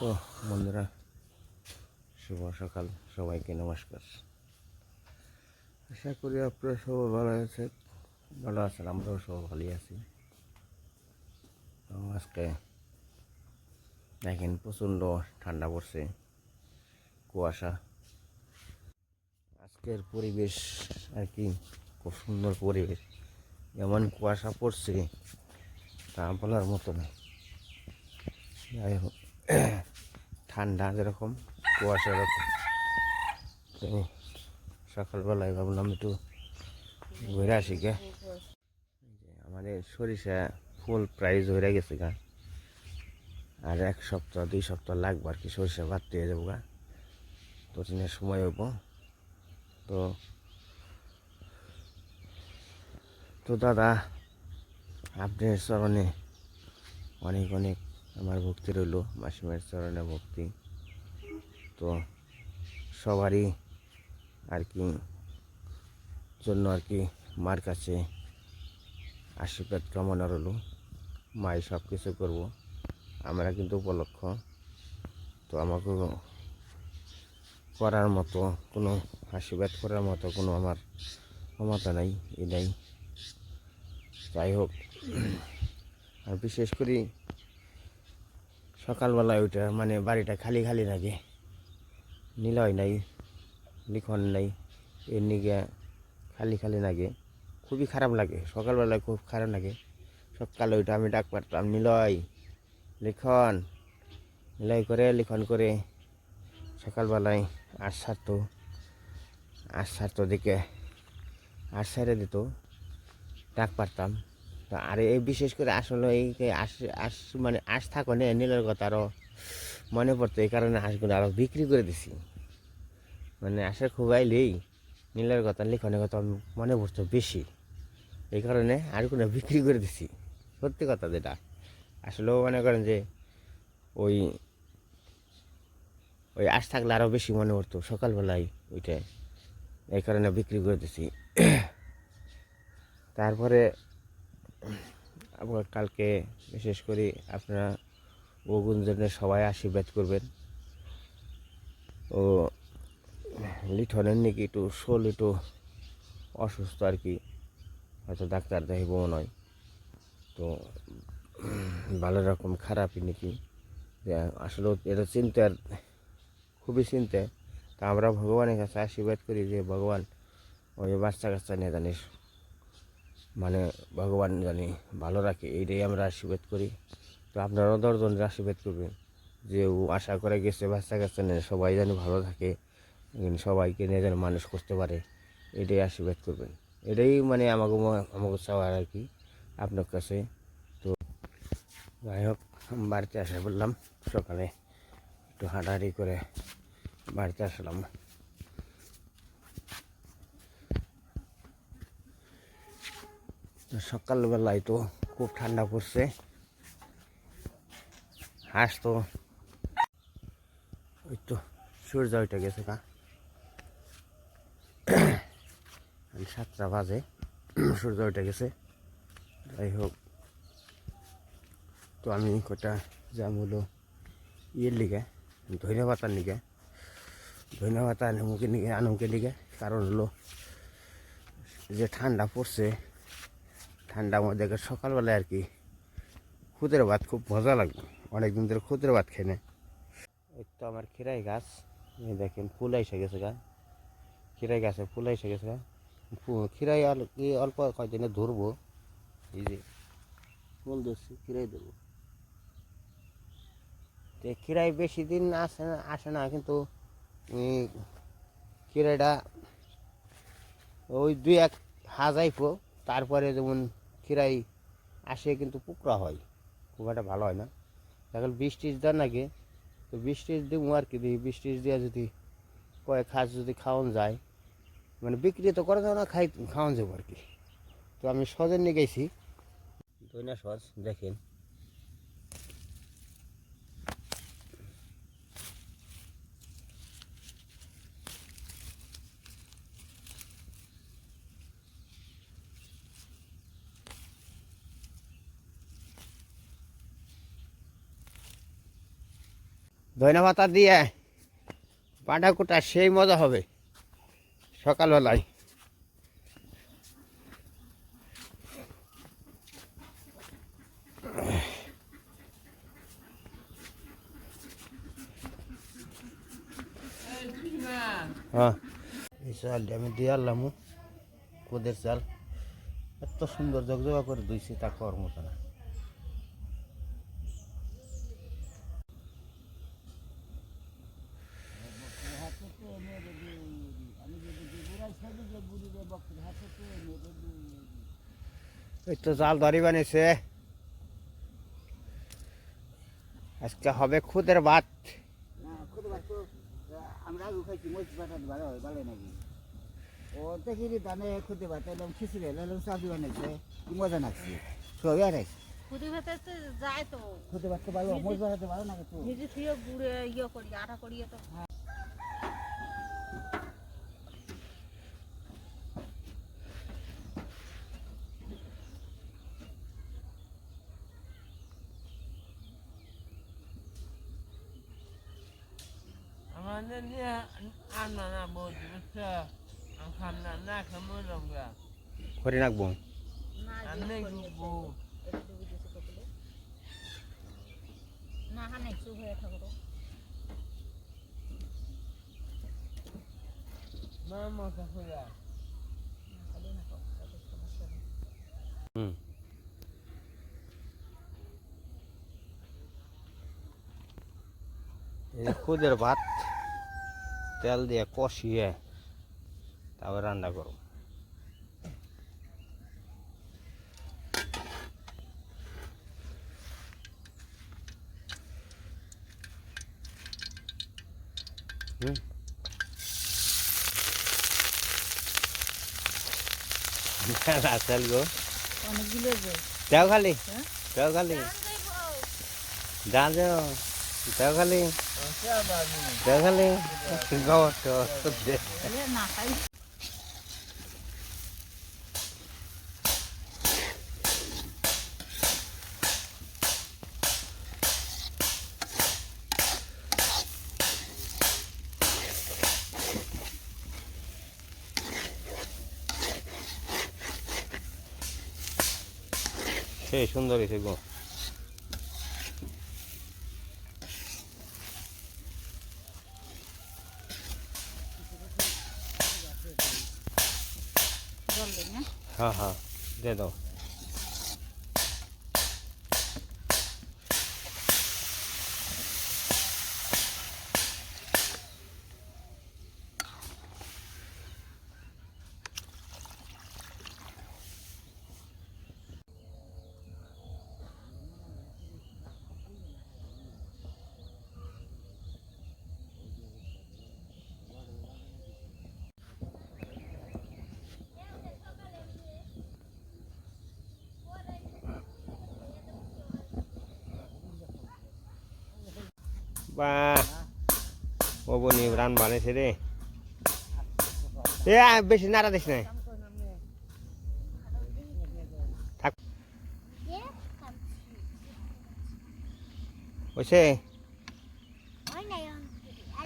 তো বন্ধুরা, শুভ সকাল, সবাইকে নমস্কার। আশা করি আপনারা সবাই ভালো আছে ভালো আছেন, আমরাও সবাই ভালোই আছি। আজকে দেখেন, প্রচণ্ড ঠান্ডা পড়ছে কুয়াশা। আজকের পরিবেশ আর কি, খুব সুন্দর পরিবেশ। এমন কুয়াশা পড়ছে, তা বলার মতো না। যাই হোক ঠান্ডা যেরকম, কুয়াশা এরকম। সকালবেলায় ভাবলাম একটু ঘুরে আসি গে। আমাদের সরিষা ফুল প্রাইস হয়ে গেছে গা। আর এক সপ্তাহ, দুই সপ্তাহ লাগবে আর কি সরিষা বাড়তে হয়ে যাব গা। তো দিনের সময় হইব তো তো দাদা আপনার চরণে অনেক অনেক আমার ভক্তি রইল, মাসিমার চরণে ভক্তি। তো সবারই আর কি জন্য আর কি মার কাছে আশীর্বাদ, কামনা রইল। মাই সব কিছু করব, আমরা কিন্তু উপলক্ষ। তো আমাকে করার মতো, কোনো আশীর্বাদ করার মতো কোনো আমার ক্ষমতা নাই এটাই যাই হোক, আর বিশেষ করে সকালবেলায় ওইটা মানে বাড়িটা খালি খালি লাগে নিলয় নাই লিখন নাই, এর নিগে খালি খালি লাগে খুবই খারাপ লাগে, সকালবেলায় খুব খারাপ লাগে। সকালে ওইটা আমি ডাক পারতাম নিলয় লিখন নিলয় করে, লিখন করে। সকালবেলায় আট সারতো আট সারতো দিকে আট সারে দিত, ডাক পারতাম তো আর এই বিশেষ করে আসলে এই আস আস মানে আশ থাকো না, নীলের কথা আরও মনে পড়তো, এই কারণে হাঁসগুলো আরও বিক্রি করে দিছি। মানে আশার খুব আইলেই নীলের কথা, লিখনের কথা মনে পড়তো বেশি। এই কারণে আর কোনো বিক্রি করে দিছি, সত্যি কথা যেটা। আসলেও মনে করেন যে ওই ওই আশ থাকলে আরও বেশি মনে পড়তো, সকালবেলায় ওইটা এই কারণে বিক্রি করে দিছি। তারপরে আবার কালকে বিশেষ করে আপনারা ও গুঞ্জনের সবাই আশীর্বাদ করবেন। ও লিঠনের নাকি একটু শোল একটু অসুস্থ আর কি, হয়তো ডাক্তার দেখাইব নয় তো ভালো রকম খারাপই নাকি? আসলে এটা চিন্তার খুবই চিন্তা। তা আমরা ভগবানের কাছে আশীর্বাদ করি যে ভগবান ওই বাচ্চা কাচ্চা নিয়ে জানিস। মানে ভগবান জানি ভালো রাখে, এইটাই আমরা আশীর্বাদ করি। তো আপনারাও দশজনের আশীর্বাদ করবেন। যে ও আশা করে গেছে, বাচ্চা কাচ্চা নিয়ে সবাই যেন ভালো থাকে সবাইকে নিয়ে যেন মানুষ করতে পারে এটাই আশীর্বাদ করবেন। এটাই মানে আমাকে আমাকে চাওয়ার আর কি আপনার কাছে। তো যাই হোক বাড়িতে আসা বললাম সকালে একটু হাঁটাহাঁটি করে বাড়িতে আসলাম। সকালবেলায় তো খুব ঠান্ডা পড়ছে। হাঁস তো ওই তো সূর্য ওইটা গেছে কা সাতটা বাজে, সূর্য ওইটা গেছে। যাই হোক, তো আমি কটা যাম হলো ইয়ের লিগে ধনিয়া পাতার লিগে। ধনিয়া পাতা আনমুকে লিগে আনমুকে লিগে। কারণ হলো যে ঠান্ডা পড়ছে ঠান্ডার মধ্যে সকালবেলায় আর কি খুদের ভাত খুব মজা লাগবে অনেকদিন ধরে খুদের ভাত খেয়ে নেয় তো আমার খিরাই গাছ। দেখেন ফুল এসে গেছে গা। খিরাই গাছে ফুল এসে গেছে গা। খিরাই আর কি অল্প কয়দিনে ধরবো। এই যে ফুল ধরছি খিরাই ধরবো। তো খিরাই বেশি দিন আসে না আসে না, কিন্তু খিরাইটা ওই দুই এক হাজাইপো তারপরে যেমন খিরাই আসে কিন্তু পুকরা হয়। খুব একটা ভালো হয় না। এখন বৃষ্টির দেন নাকি তো বৃষ্টির দিব আর কি দিই বৃষ্টির দিয়ে যদি কয়েক হাঁস যদি খাওয়ান যায় মানে বিক্রি তো করা যাবে না, খাই, খাওয়ান যাব আর কি। তো আমি সজেন নিয়ে গেছি দৈনা সজ, দেখেন। ধনে পাতা দিয়ে পাটা কুটা সেই মজা হবে সকালবেলায়। হ্যাঁ। আমি দিয়ে আনলাম কোদের চাল এত সুন্দর জগজগা করে ধুইছি, তা কর না। এই তো জাল দড়ি বানিয়েছে। আজকে হবে খুদের ভাত। না খুদ বাচ্চা আমরা খাইছি মরিচ বাটাত ভালো হয় ভালো নাকি? ও দেখি দানে খুদে ভাত এলাম খিচুড়ি এলাম চাবি বানাইছে কি মজা লাগছে। সবই আর খুদি তো যায় তো। খুদে ভাত ভালো মরিচ বাটাতে ভালো নাকি তো। নিজে থুয়ে গুড়ে ইয়ে করি আটা করিয়ে তো আমাদের নিয়ে আনা না আমি খান্না না খামো রঙা করে রাখব না আমি ডুববো এটা ডুবে দিয়েছে কপালে না হানে চুপ হয়ে থাকো মা মাথা খোলা খালি না কম তাদের সমস্যা নেই হুম খুদের ভাত। তেল দিয়ে কষিয়ে তারপর রান্না করো হুম। রাসেল গো। অনেকগুলো দেও খালি? হ্যাঁ? দেও খালি? যা যাও দেও খালি দেও খালি গট দে বলে না খাই সেই সুন্দর হয়েছে গো। না হ্যাঁ হ্যাঁ দিয়ে বা রান বানাইছে রে। এ, বেশি নাড়া দিস নাই। থাক। ওইছে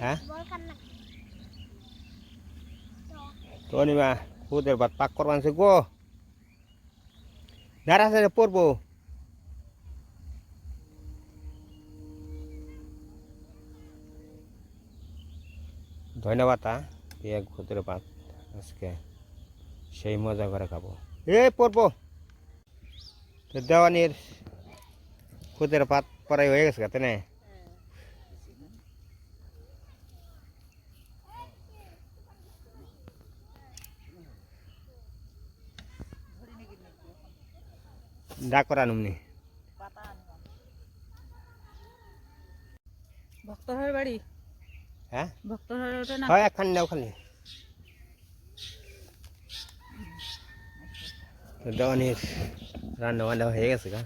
হ্যাঁ? তো নিবা, খুদের ভাত পাক করবান সে গো নাড়া সে ধন্যবাদ দিয়ে খুদের ভাত আজকে সেই মজা করে খাব। এ পড়ব তো দেওয়ানির খুদের ভাত পড়াই হয়ে গেছে কাতে না? ডাক করা নুমনি পাতা আনলাম ভক্তহার বাড়ি হ্যাঁ ওটা না? হয় একখান দাও খালি। দেওয়ানির রান্না বান্না হয়ে গেছে গা।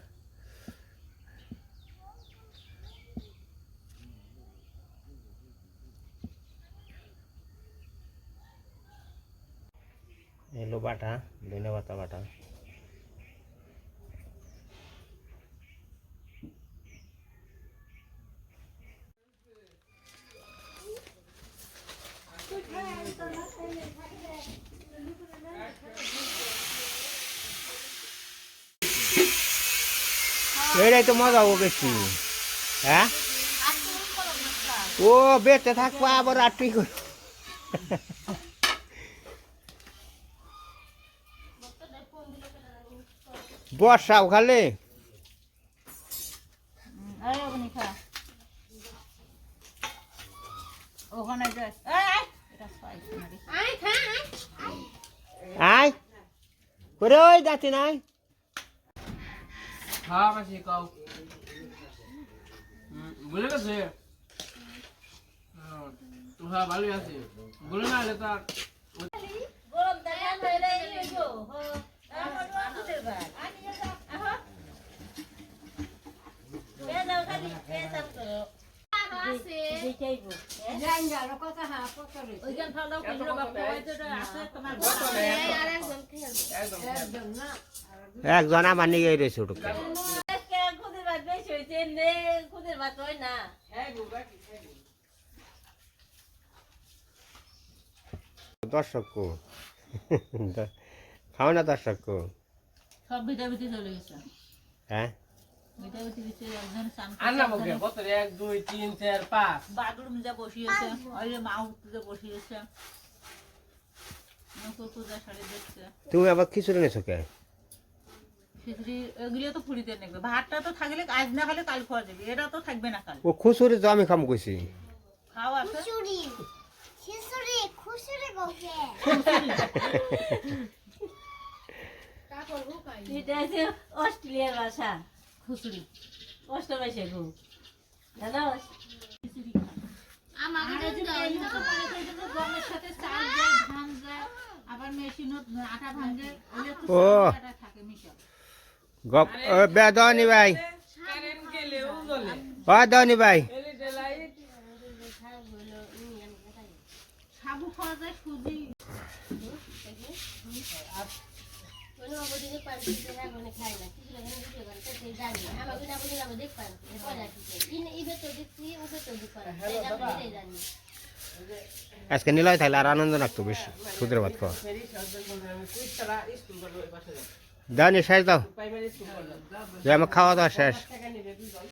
এলো বাটা ধনে বাটা। এটাই তো মজা ও বেশি হ্যাঁ ও বেঁচে থাকব আবার আটটি করে বর্ষাও খালে। আয় করে ওই যাচ্ছি নাই হ্যাঁ কাছে কাউ বলে গেছে হ্যাঁ ভালোই আছে বলে না হলে তার ওইখান ফালাও একজন আমার নিয়ে রয়েছে হয় দর্শক খাও না দর্শক সব বিটা বিটি চলে গেছে। হ্যাঁ? এক দুই তিন চার পাঁচ। বাথরুম যা বসিয়েছে মা উঠতে বসিয়েছে নকুর পূজা শাড়ি দেখছে। তুমি আবার খিচুড়ি নেছো কে? খিচড়ি এগুলো তো ফুরিতে নেবে। ভাতটা তো থাকলে আজ না খালে কাল খাওয়া যাবে। এটা তো থাকবে না কাল। ও খুচুরি তো আমি খাম কইছি। খাওয়া খিচুড়ি। খিচুড়ি খুচুড়ি কাউকে এটা অস্ট্রেলিয়ার ভাষা খুচড়ি কষ্ট পাইছে গো। বে দনি ভাই। ও দনি ভাই। সাবু খাওয়া যায় সুজি। মনে না না না জানি আজকে নিলয় থাকলে আর আনন্দ লাগতো বেশ সুদের ভাত খাওয়া। দাও দানি শেষ দাও প্রাইমারি যে আমার খাওয়া দাওয়া শেষ। টাকা নেবে বুঝল